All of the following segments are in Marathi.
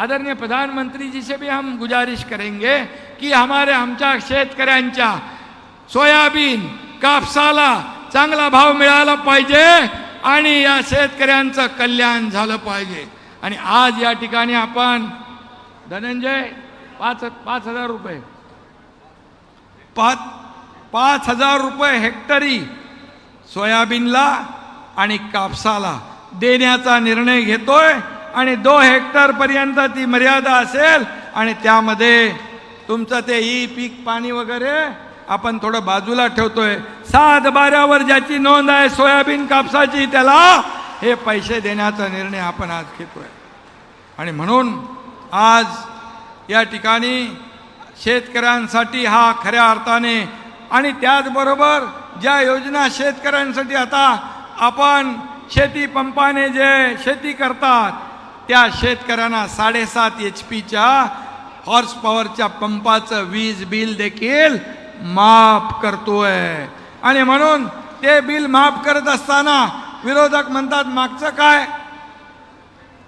आदरणीय प्रधानमंत्री जी से भी हम गुजारिश करेंगे की हमारे आमच्या शेतकऱ्यांच्या सोयाबीन कापसाला चांगला भाव मिळाला पाहिजे आणि या शेतकऱ्यांचं कल्याण झालं पाहिजे. आणि आज या ठिकाणी आपण धनंजय पाच पाच हजार रुपये. पाच पाच हजार रुपये हेक्टरी सोयाबीनला आणि कापसाला देण्याचा निर्णय घेतोय. आणि दो हेक्टर पर्यंत ती मर्यादा असेल आणि त्यामध्ये तुमचं ते ई पीक पाणी वगैरे आपण थोडं बाजूला ठेवतोय. सात बाऱ्यावर ज्याची नोंद आहे सोयाबीन कापसाची त्याला हे पैसे देण्याचा निर्णय आपण आज घेतोय. आणि म्हणून आज या ठिकाणी शेतकऱ्यांसाठी हा खऱ्या अर्थाने आणि त्याचबरोबर ज्या योजना शेतकऱ्यांसाठी आता आपण शेती पंपाने जे शेती करतात त्या शेतकऱ्यांना साडेसात एच पीच्या हॉर्स पॉवरच्या पंपाचं वीज बिल देखील माफ करतोय. आणि म्हणून ते बिल माफ करत असताना विरोधक म्हणतात मागचं काय?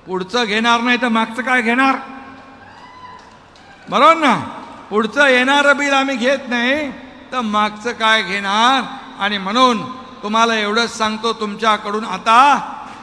पुढचं घेणार नाही तर मागचं काय घेणार? बरोबर ना पुढचं येणारं बिल आम्ही घेत नाही तर मागचं काय घेणार? आणि म्हणून तुम्हाला एवढंच सांगतो तुमच्याकडून आता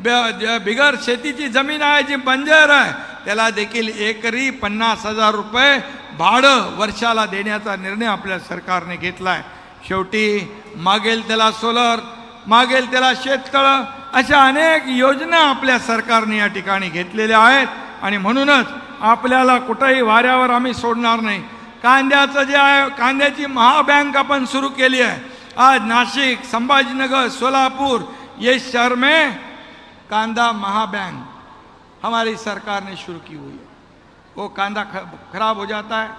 बिगर शेतीची जमीन आहे जी बंजर आहे त्याला देखील एकरी पन्नास हजार रुपये भाडं वर्षाला देण्याचा निर्णय आपल्या सरकारने घेतला आहे शेवटी मागेल त्याला सोलर मागेल त्याला शेततळं अशा अनेक योजना आपल्या सरकारने या ठिकाणी घेतलेल्या आहेत. आणि म्हणूनच आपल्याला कुठंही वाऱ्यावर आम्ही सोडणार नाही. कांद्याचं जे आहे कांद्याची महाबँक आपण सुरू केली आहे. आज नाशिक संभाजीनगर सोलापूर ये शहर में कांदा महाबैंक हमारी सरकार ने शुरू की हुई है। वो कांदा खराब हो जाता है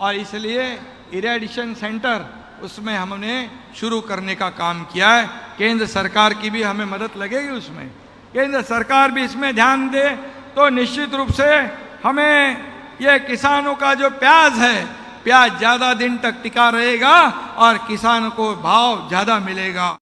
और इसलिए इरेडिशन सेंटर उसमें हमने शुरू करने का काम किया है। केंद्र सरकार की भी हमें मदद लगेगी उसमें। केंद्र सरकार भी इसमें ध्यान दे तो निश्चित रूप से हमें ये किसानों का जो प्याज है, प्याज ज़्यादा दिन तक टिका रहेगा और किसान को भाव ज़्यादा मिलेगा।